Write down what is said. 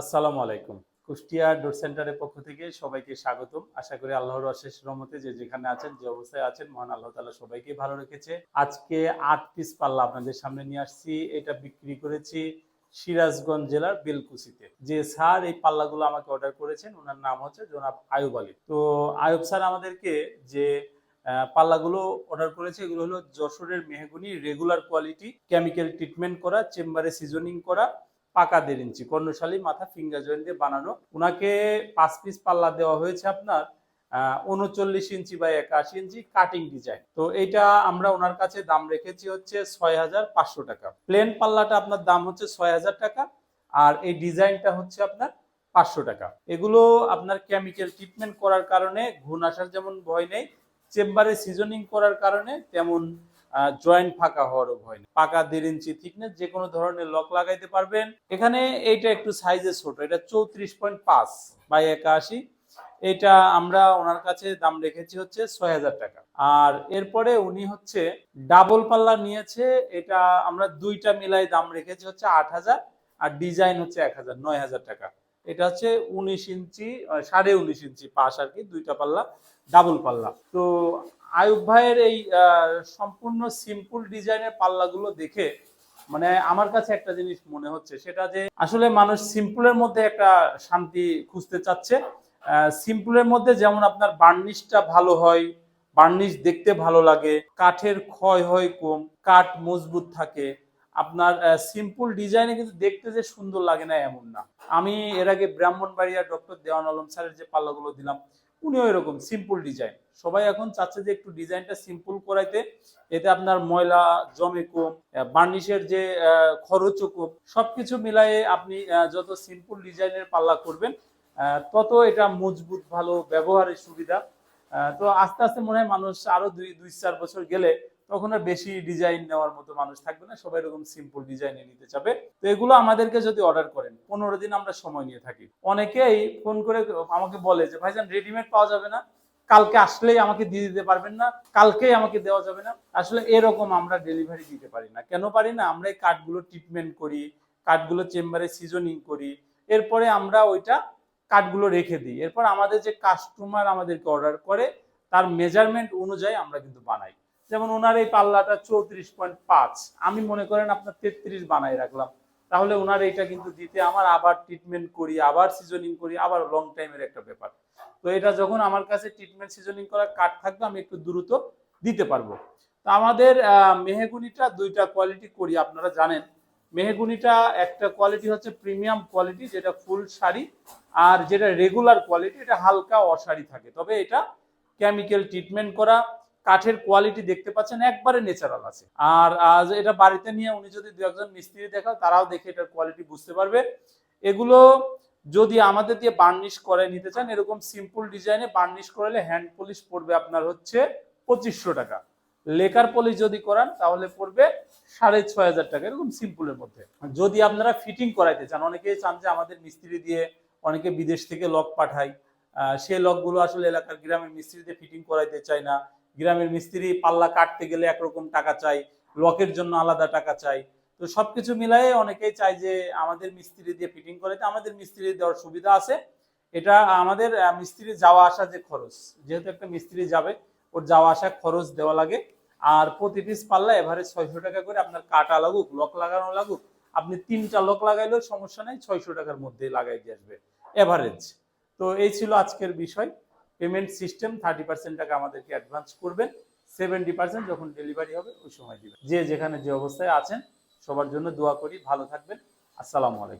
আসসালামু আলাইকুম। কুষ্টিয়া ডোর সেন্টারের পক্ষ থেকে সবাইকে স্বাগতম। আশা করি আল্লাহর অশেষ রহমতে যে যেখানে আছেন, যে অবস্থায় আছেন, মহান আল্লাহ তাআলা সবাইকে ভালো রেখেছে। আজকে আট পিস পাল্লা আপনাদের সামনে নিয়ে আসছি। এটা বিক্রি করেছি সিরাজগঞ্জ জেলার বেলকুচিতে। যে স্যার এই পাল্লাগুলো আমাকে অর্ডার করেছেন, ওনার নাম হচ্ছে জনাব আয়ুব আলী। তো আয়ুব স্যার আমাদেরকে যে পাল্লাগুলো অর্ডার করেছে, এগুলো হলো যশোরের মেহগুনি রেগুলার কোয়ালিটি কেমিক্যাল ট্রিটমেন্ট করা, চেম্বারে সিজনিং করা পাকা দেড় ইঞ্চি, কর্ণশালী মাথা ফিঙ্গার জয়েন্ট দিয়ে বানানো। ওনাকে পাঁচ পিস পাল্লা দেওয়া হয়েছে আপনার উনচল্লিশ ইঞ্চি বাই একাশি ইঞ্চি কাটিং ডিজাইন তো এইটা আমরা ওনার কাছে দাম রেখেছি হচ্ছে ছয় হাজার পাঁচশো টাকা। প্লেন পাল্লাটা আপনার দাম হচ্ছে ছয় হাজার টাকা, আর এই ডিজাইনটা হচ্ছে আপনার পাঁচশো টাকা। এগুলো আপনার কেমিক্যাল ট্রিটমেন্ট করার কারণে, ঘুণ আসার যেমন ভয় নেই, চেম্বারে সিজনিং করার কারণে তেমন জয়েন্ট ফাঁকা হওয়ারও ভয় নেই। পাকা দেড় ইঞ্চি থিকনেস যে কোনো ধরনের লক লাগাইতে পারবেন। এখানে এইটা একটু সাইজে ছোট, এটা চৌত্রিশ পয়েন্ট পাঁচ বাই একাশি। এটা আমরা ওনার কাছে দাম রেখেছি হচ্ছে ছয় হাজার টাকা। আর এরপরে উনি হচ্ছে ডাবল পাল্লা নিয়েছে, এটা আমরা দুইটা মিলাই দাম রেখেছি হচ্ছে আট হাজার, আর ডিজাইন হচ্ছে এক হাজার, নয় হাজার টাকা। এটা হচ্ছে উনিশ ইঞ্চি সাড়ে উনিশ ইঞ্চি পাশ আর কি, দুইটা পাল্লা ডাবল পাল্লা তো আয়ুব ভাইয়ের এই সম্পূর্ণ সিম্পল ডিজাইনের পাল্লাগুলো দেখে মানে আমার কাছে একটা জিনিস মনে হচ্ছে, সেটা যে আসলে মানুষ সিম্পলের মধ্যে একটা শান্তি খুঁজতে চাচ্ছে। সিম্পলের মধ্যে যেমন আপনার বার্নিশটা ভালো হয়, বার্নিশ দেখতে ভালো লাগে, কাঠের ক্ষয় হয় কম, কাঠ মজবুত থাকে, আপনার সিম্পল ডিজাইনে কিন্তু দেখতে যে সুন্দর লাগে না এমন না। আমি এর আগে ব্রাহ্মণবাড়িয়া ডক্টর দেওয়ান আলম স্যারের যে পাল্লাগুলো দিলাম উনিও এরকম সিম্পল ডিজাইন সবাই এখন চাচ্ছে যে একটু ডিজাইনটা সিম্পল করাইতে, এতে আপনার ময়লা, জমে কম বার্নিশের যে খরচও কম, সবকিছু মিলায়ে আপনি যত সিম্পল ডিজাইনের পাল্লা করবেন তত এটা মজবুত, ভালো ব্যবহারের সুবিধা। তো আস্তে আস্তে মনে হয় মানুষ আরও দুই দুই, চার বছর গেলে তখন আর বেশি ডিজাইন নেওয়ার মতো মানুষ থাকবে না, সবাই এরকম সিম্পল ডিজাইনে নিতে চাবে। তো এগুলো আমাদেরকে যদি অর্ডার করেন, পনেরো দিন আমরা সময় নিয়ে থাকি। অনেকেই ফোন করে আমাকে বলে যে, ভাইজান রেডিমেড পাওয়া যাবে না। কালকে আসলেই আমাকে দিয়ে দিতে পারবেন না, কালকেই আমাকে দেওয়া যাবে না। আসলে এরকম আমরা ডেলিভারি দিতে পারি না। কেন পারি না? আমরা এই কাঠগুলো ট্রিটমেন্ট করি কাঠগুলো চেম্বারে সিজনিং করি, এরপরে আমরা ওইটা কাঠগুলো রেখে দিই। এরপর আমাদের যে কাস্টমার আমাদেরকে অর্ডার করে, তার মেজারমেন্ট অনুযায়ী আমরা কিন্তু বানাই। যেমন ওনার এই পাল্লাটা চৌত্রিশ পয়েন্ট পাঁচ। আমি মনে করেন আপনার তেত্রিশ বানাই রাখলাম। তাহলে ওনার এইটা কিন্তু দিতে আমার আবার ট্রিটমেন্ট করি, আবার সিজনিং করি, আবার লং টাইমের একটা ব্যাপার। তো এটা যখন আমার কাছে ট্রিটমেন্ট সিজনিং করা কাঠ থাকবে, আমি একটু দ্রুত দিতে পারব। তো আমাদের মেহেগুনিটা দুইটা কোয়ালিটি করি, আপনারা জানেন। মেহেগুনিটা একটা কোয়ালিটি হচ্ছে প্রিমিয়াম কোয়ালিটি যেটা ফুল শাড়ি, আর যেটা রেগুলার কোয়ালিটি এটা হালকা অশাড়ি থাকে। তবে এটা কেমিক্যাল ট্রিটমেন্ট করা কাঠের কোয়ালিটি দেখতে পাচ্ছেন, একবারে ন্যাচারাল আছে। আর, আজ এটা বাড়িতে নিয়ে উনি যদি দু একজন মিস্ত্রি দেখাও তারাও দেখে এটার কোয়ালিটি বুঝতে পারবে। এগুলো যদি আমাদের দিয়ে বার্নিশ করে নিতে চান, এরকম সিম্পল ডিজাইনে বার্নিশ করালে হ্যান্ড পলিশ পড়বে আপনার হচ্ছে পঁচিশশো টাকা। লেকার পলিশ যদি করান, তাহলে পড়বে সাড়ে ছয় হাজার টাকা, এরকম সিম্পলের মধ্যে। যদি আপনারা ফিটিং করাইতে চান অনেকেই চান যে আমাদের মিস্ত্রি দিয়ে অনেকে বিদেশ থেকে লক পাঠায় সেই লকগুলো আসলে এলাকার গ্রামের মিস্ত্রিতে ফিটিং করাইতে চায় না। গ্রামের মিস্ত্রি পাল্লা কাটতে গেলে একরকম টাকা চাই, লকের জন্য আলাদা টাকা চাই। তো সবকিছু মিলাই অনেকেই চায় যে আমাদের মিস্ত্রি দিয়ে ফিটিং করাইতে আমাদের মিস্ত্রি দেওয়ার সুবিধা আছে। এটা আমাদের মিস্ত্রি যাওয়া আসা যে খরচ, যেহেতু একটা মিস্ত্রি যাবে, ওর যাওয়া আসা খরচ দেওয়া লাগে। আর প্রতি পিস পাল্লা এভারেজ ছয়শো টাকা করে আপনার কাটা লাগুক, লক লাগানো লাগুক, আপনি তিনটা লক লাগাইলেও সমস্যা নেই, ছয়শো টাকার মধ্যে লাগাই দিয়ে আসবে এভারেজ তো এই ছিল আজকের বিষয়। পেমেন্ট সিস্টেম থার্টি পার্সেন্ট টাকা আমাদেরকে অ্যাডভান্স করবেন, সেভেন্টি পার্সেন্ট যখন ডেলিভারি হবে ওই সময় দেবেন। যে যেখানে যে অবস্থায় আছেন, সবার জন্য দোয়া করি, ভালো থাকবেন। আসসালামু আলাইকুম।